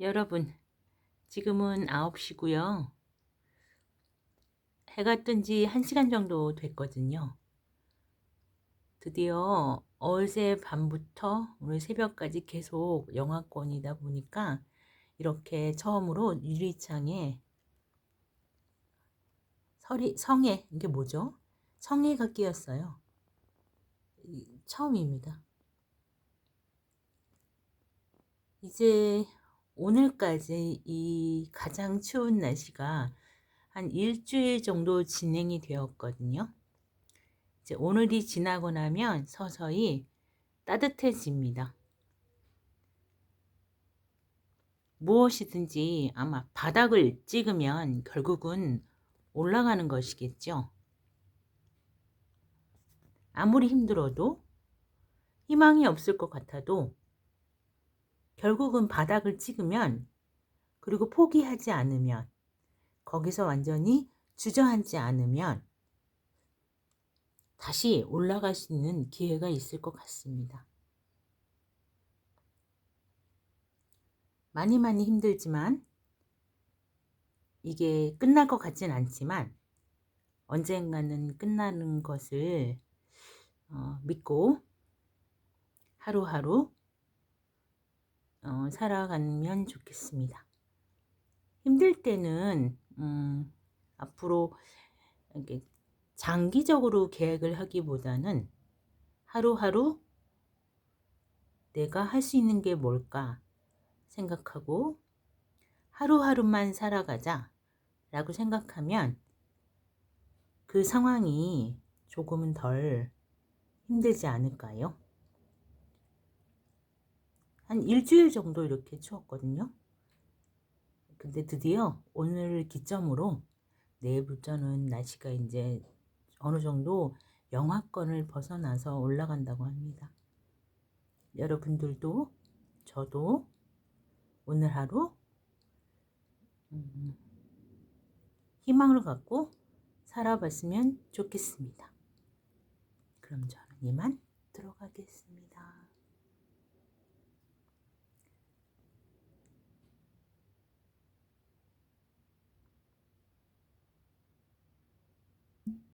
여러분, 지금은 9시고요. 해가 뜬 지 1시간 정도 됐거든요. 드디어 어제 밤부터 오늘 새벽까지 계속 영하권이다 보니까 이렇게 처음으로 유리창에 설이, 성에, 이게 뭐죠? 성에가 끼었어요. 이- 처음입니다. 이제 오늘까지 이 가장 추운 날씨가 한 일주일 정도 진행이 되었거든요. 이제 오늘이 지나고 나면 서서히 따뜻해집니다. 무엇이든지 아마 바닥을 찍으면 결국은 올라가는 것이겠죠. 아무리 힘들어도 희망이 없을 것 같아도 결국은 바닥을 찍으면 그리고 포기하지 않으면 거기서 완전히 주저앉지 않으면 다시 올라갈 수 있는 기회가 있을 것 같습니다. 많이 많이 힘들지만 이게 끝날 것 같진 않지만 언젠가는 끝나는 것을 어, 믿고 하루하루 어, 살아가면 좋겠습니다. 힘들 때는 음, 앞으로 장기적으로 계획을 하기보다는 하루하루 내가 할 수 있는 게 뭘까 생각하고 하루하루만 살아가자 라고 생각하면 그 상황이 조금은 덜 힘들지 않을까요? 한 일주일 정도 이렇게 추웠거든요. 근데 드디어 오늘 기점으로 내일부터는 날씨가 이제 어느 정도 영하권을 벗어나서 올라간다고 합니다. 여러분들도 저도 오늘 하루 음, 희망을 갖고 살아봤으면 좋겠습니다. 그럼 저는 이만 들어가겠습니다.